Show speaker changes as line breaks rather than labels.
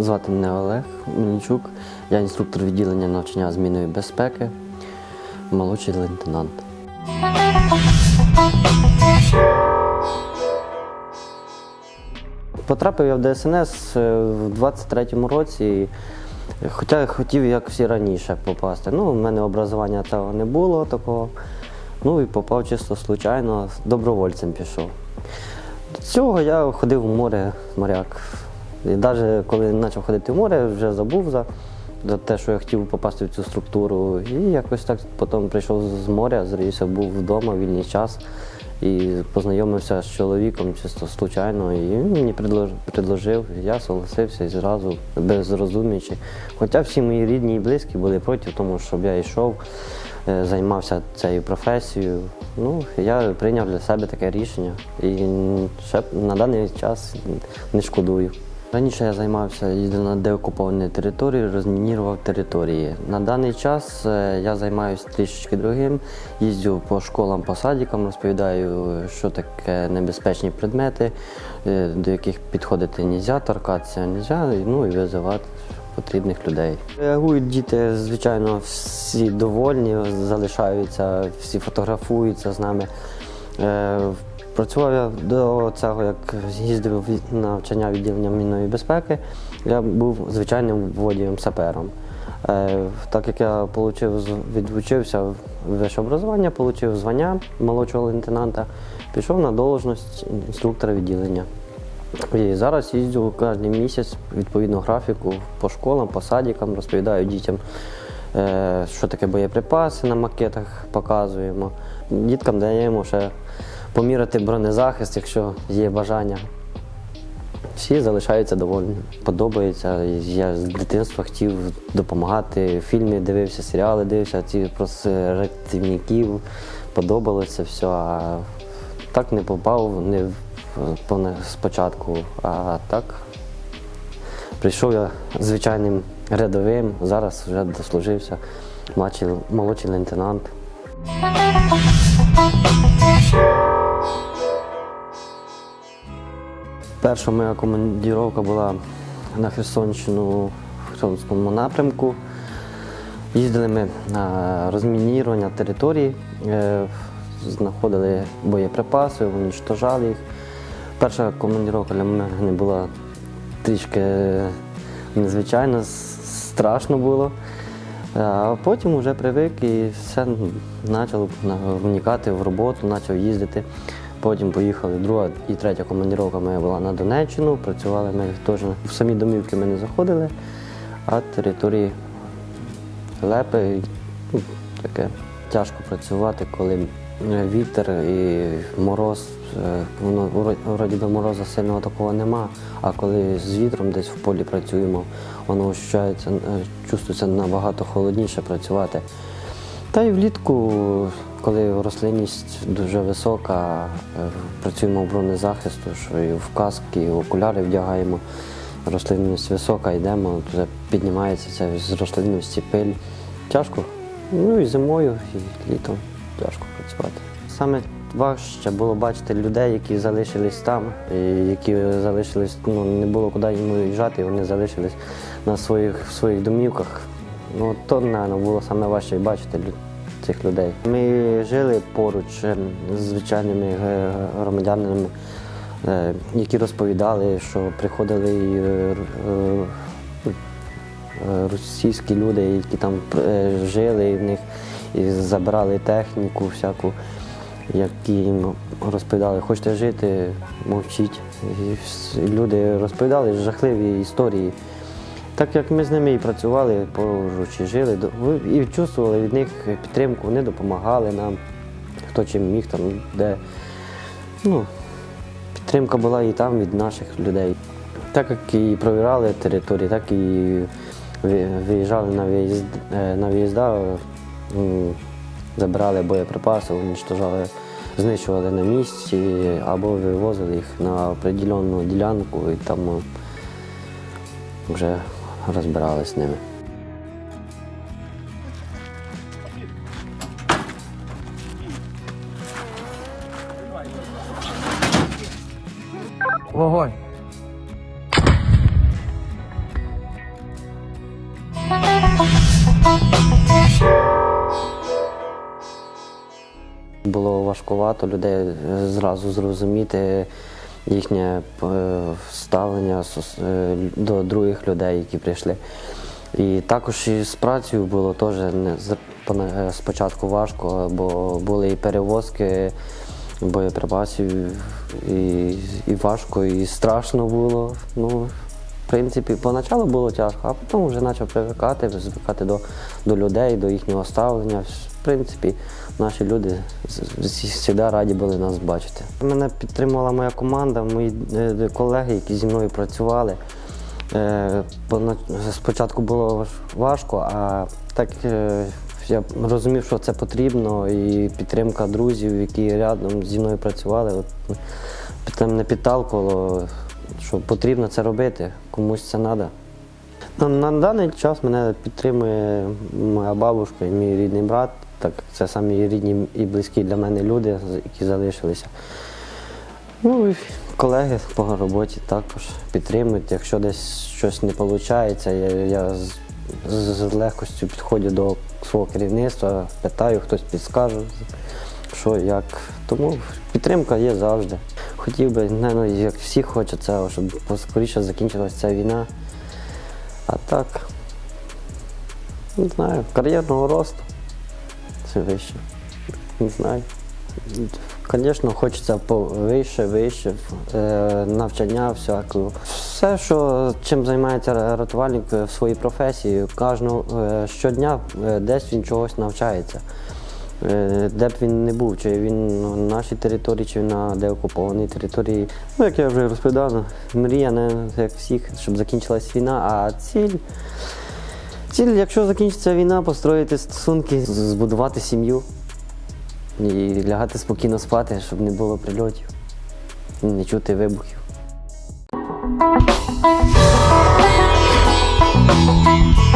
Звати мене Олег Мельничук. Я інструктор відділення навчання змінної безпеки, молодший лейтенант. Потрапив я в ДСНС е, в 23-му році, хоча я хотів, як всі раніше, попасти. Ну, у мене образування того не було такого. Ну і попав чисто случайно, добровольцем пішов. До цього я ходив в море, моряк. І навіть коли почав ходити в море, вже забув за, за те, що я хотів попасти в цю структуру. І якось так потім прийшов з моря, зрівся, був вдома, вільний час. І познайомився з чоловіком чисто случайно, і він мені предложив, я согласився і зразу без роздумівчи. Хоча всі мої рідні і близькі були проти, тому щоб я йшов, е, займався цією професією. Ну, я прийняв для себе таке рішення і ще на даний час не шкодую. Раніше я займався, їздив на деокуповані території, розмінірував території. На даний час е, я займаюся трішечки другим. Їздю по школам, по садикам, розповідаю, що таке небезпечні предмети, е, до яких підходити не можна, торкатися не можна, ну і визивати потрібних людей. Реагують діти, звичайно, всі довольні, залишаються, всі фотографуються з нами. Працював я до цього, як їздив в навчання відділення мінної безпеки. Я був звичайним водієм сапером. Е, Так як я получив, з- відвчився в вище образування, отримав звання молодшого лейтенанта, пішов на должність інструктора відділення. І зараз їздю кожен місяць відповідно графіку по школам, по садикам, розповідаю дітям, е, що таке боєприпаси на макетах показуємо. Діткам даємо ще поміряти бронезахист, якщо є бажання. Всі залишаються довольні. Подобається. Я з дитинства хотів допомагати. В фільмі дивився, серіали дивився, ці про с- рятівників. Подобалося все. А так не попав не спочатку, а так прийшов я звичайним рядовим, зараз вже дослужився, молодший лейтенант. Перша моя командіровка була на Херсонщину в Херсонському напрямку. Їздили ми на розмінірування території, е, знаходили боєприпаси, уничтожали їх. Перша командіровка для мене була трішки незвичайно, страшно було. А потім вже привик і все почав вникати в роботу, почав їздити. Потім поїхали друга і третя командіровка моя була на Донеччину. Працювали ми теж в самі домівки ми не заходили, а території лепи ну, таке. Тяжко працювати, коли е, вітер і мороз, е, воно вроді би морозу сильного такого нема. А коли з вітром десь в полі працюємо, воно ощущається, е, чувствується набагато холодніше працювати. Та й влітку, коли рослинність дуже висока, е, працюємо в бронезахисту, що і в каски, і в окуляри вдягаємо. Рослинність висока, йдемо, вже піднімається це з рослинності пиль. Тяжко. Ну і зимою, і літом тяжко працювати. Саме важче було бачити людей, які залишились там, і які залишились, ну не було куди їм виїжджати, і вони залишились на своїх, своїх домівках. Ну, то, напевно, було саме важче бачити цих людей. Ми жили поруч е, з звичайними е, громадянами, е, які розповідали, що приходили російські люди, які там жили, в них і забрали техніку всяку, які їм розповідали, хочете жити, мовчіть. І люди розповідали жахливі історії. Так як ми з ними і працювали, поруч і жили, і чувствували від них підтримку, вони допомагали нам, хто чим міг, там, де ну, підтримка була і там від наших людей. Так як і провірали території, так і виїжджали на виїзд, е, на виїзда, забирали боєприпаси, уничтожали, знищували на місці або вивозили їх на определенну ділянку і там е, вже Розбирали з ними.
Вогонь!
Було важкувато людей зразу зрозуміти їхнє е, ставлення е, до других людей, які прийшли. І також і з працею було теж е, спочатку важко, бо були і перевозки боєприпасів, і, і важко, і страшно було. Ну, в принципі, поначалу було тяжко, а потім вже почав привикати, звикати до, до людей, до їхнього ставлення. В принципі, наші люди завжди раді були нас бачити. Мене підтримувала моя команда, мої е, колеги, які зі мною працювали. Е, Спочатку було важко, а так е, я розумів, що це потрібно, і підтримка друзів, які рядом зі мною працювали, от, це мене підталкувало, що потрібно це робити, комусь це треба. На, на даний час мене підтримує моя бабушка і мій рідний брат, так це самі рідні і близькі для мене люди, які залишилися. Ну і колеги по роботі також підтримують. Якщо десь щось не виходить, я, я з, з, з легкостю підходжу до свого керівництва, питаю, хтось підскаже, що як. Тому підтримка є завжди. Хотів би, напевно, як всі цього, щоб поскоріше закінчилася ця війна. А так, не знаю, кар'єрного росту. Це вище. Не знаю. Звісно, хочеться по- вище, е, навчання всякого. Все, що чим займається рятувальник в своїй професії, кожного е, щодня е, десь він чогось навчається. Де б він не був, чи він на нашій території, чи на деокупованій території. Ну, як я вже розповідав, мрія не як всіх, щоб закінчилась війна, а ціль. Ціль, якщо закінчиться війна, построїти стосунки, збудувати сім'ю і лягати спокійно спати, щоб не було прильотів, не чути вибухів.
Thank